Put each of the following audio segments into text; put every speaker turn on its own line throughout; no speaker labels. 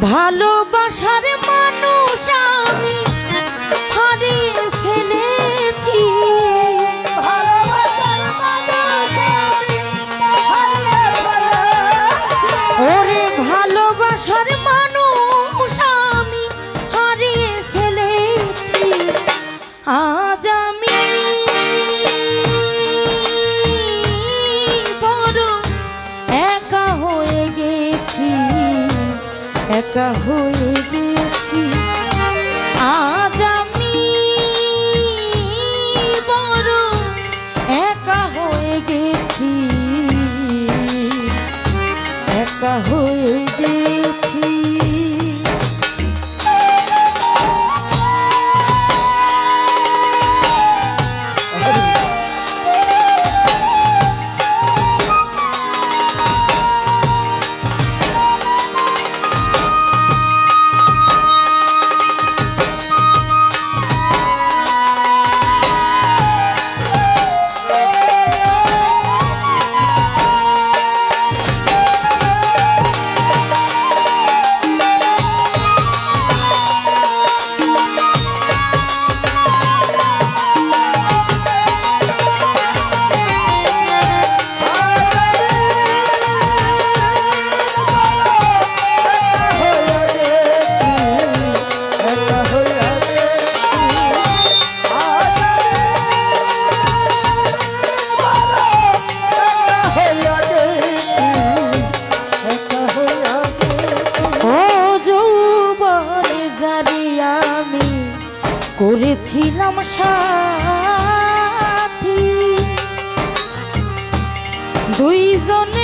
ভালোবাসার মানুষ আমি। zone.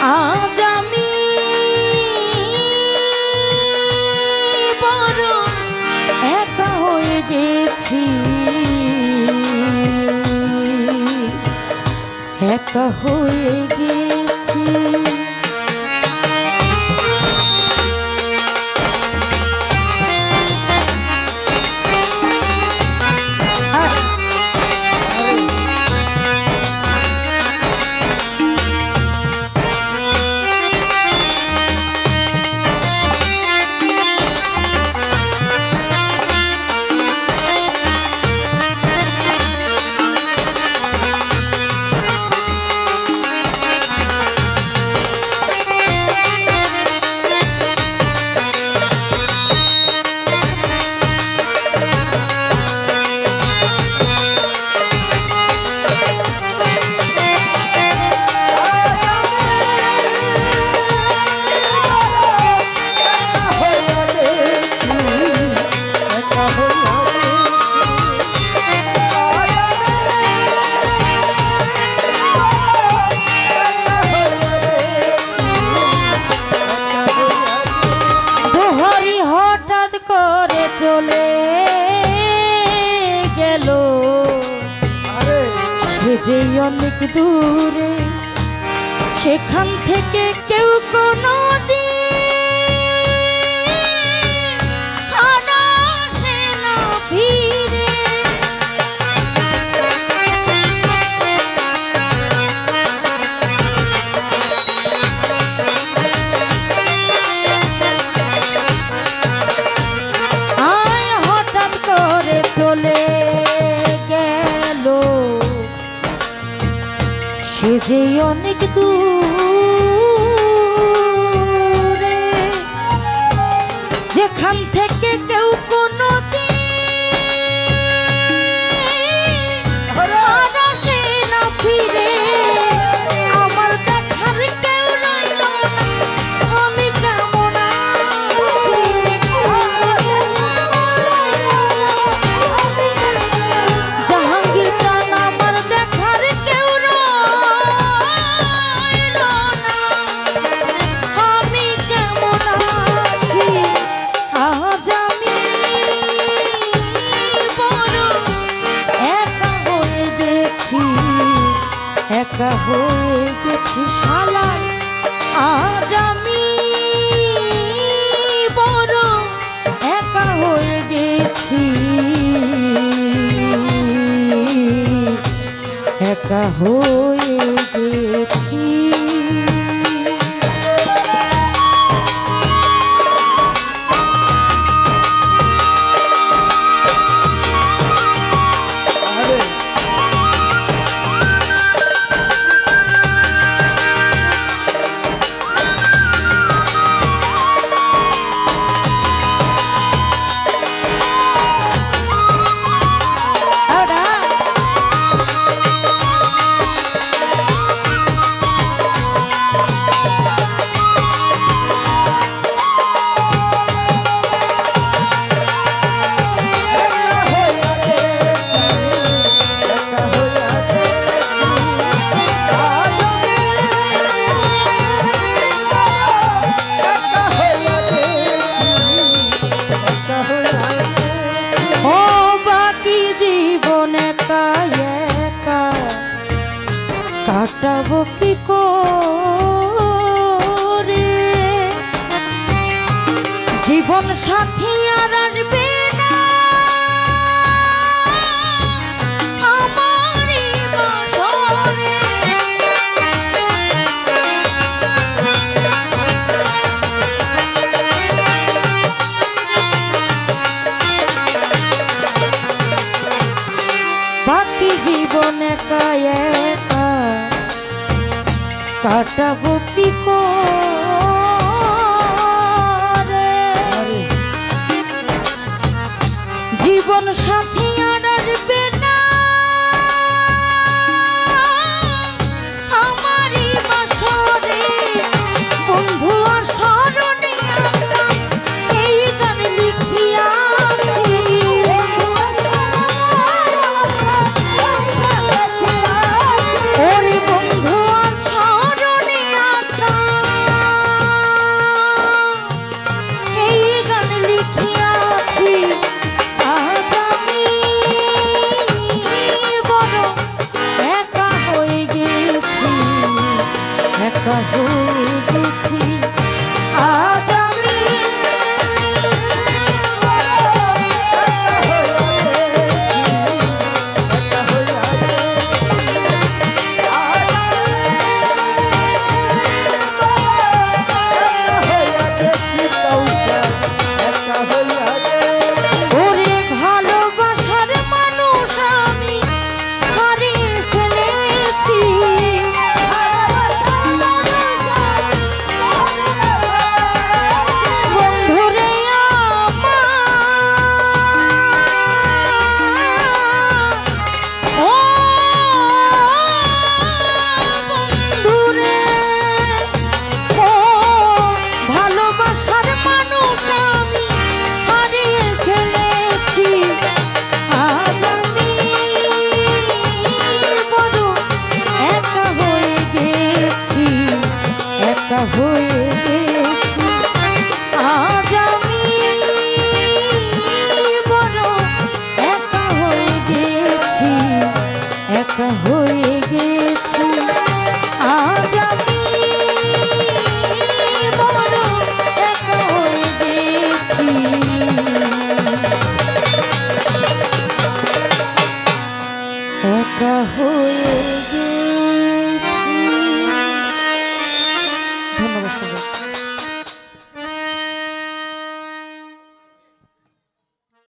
আজ হয়ে গেছি। একা হয়ে দূরে সেখান থেকে কেউ কোনো যে অনেক দূরে যেখান থেকে Uh-huh. জীবন সাথী আর আসবে জীবন একা একা কাটাবো কি করে? জীবন সাথী।